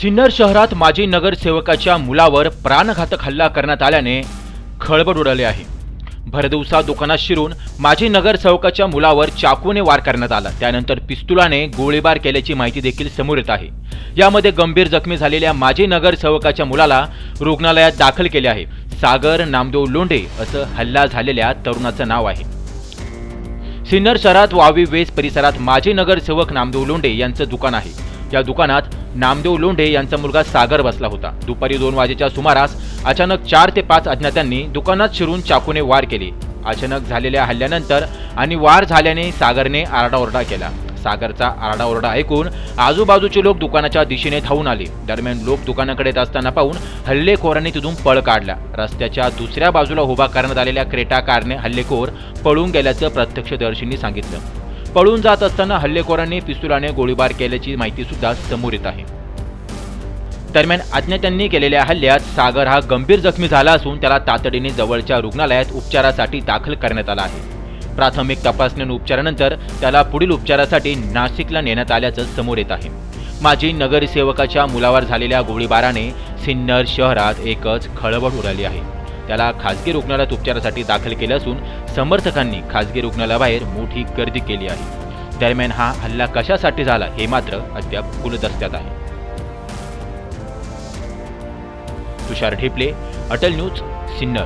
सिन्नर शहरात माजी नगरसेवकाच्या मुलावर प्राणघातक हल्ला करण्यात आल्याने खळबळ उडाली आहे. भरदिवसा दुकानात शिरून माजी नगरसेवकाच्या मुलावर चाकूने वार करण्यात आला. त्यानंतर पिस्तुलाने गोळीबार केल्याची माहिती देखील समोर येत आहे. यामध्ये गंभीर जखमी झालेल्या माजी नगरसेवकाच्या मुलाला रुग्णालयात दाखल केले आहे. सागर नामदेव लोंढे असं हल्ला झालेल्या तरुणाचं नाव आहे. सिन्नर शहरात वावी वेस परिसरात माजी नगरसेवक नामदेव लोंढे यांचं दुकान आहे. या दुकानात नामदेव लोंढे यांचा मुलगा सागर बसला होता. दुपारी दोन वाजेच्या सुमारास अचानक चार ते पाच अज्ञातांनी दुकानात शिरून चाकूने वार केले. अचानक झालेल्या हल्ल्यानंतर आणि वार झाल्याने सागरने आरडाओरडा केला. सागरचा आरडाओरडा ऐकून आजूबाजूचे लोक दुकानाच्या दिशेने धावून आले. दरम्यान लोक दुकानाकडे येत असताना पाहून हल्लेखोरांनी तिथून पळ काढला. रस्त्याच्या दुसऱ्या बाजूला उभा करण्यात आलेल्या क्रेटा कारने हल्लेखोर पळून गेल्याचं प्रत्यक्षदर्शींनी सांगितलं. पळून जात असताना हल्लेखोरांनी पिस्तुलाने गोळीबार केल्याची माहिती सुद्धा समोर येत आहे. दरम्यान अज्ञातांनी केलेल्या हल्ल्यात सागर हा गंभीर जखमी झाला असून त्याला तातडीने जवळच्या रुग्णालयात उपचारासाठी दाखल करण्यात आला आहे. प्राथमिक तपासणी आणि उपचारानंतर त्याला पुढील उपचारासाठी नाशिकला नेण्यात आल्याचं समोर येत आहे. माजी नगरसेवकाच्या मुलावर झालेल्या गोळीबाराने सिन्नर शहरात एकच खळबळ उडाली आहे. त्याला खासगी रुग्णालयात उपचारासाठी दाखल केले असून समर्थकांनी खासगी रुग्णालयाबाहेर मोठी गर्दी केली आहे. दरम्यान हा हल्ला कशासाठी झाला हे मात्र अद्याप गुलदस्त्यात आहे. तुषार ढेपले अटल न्यूज सिन्नर.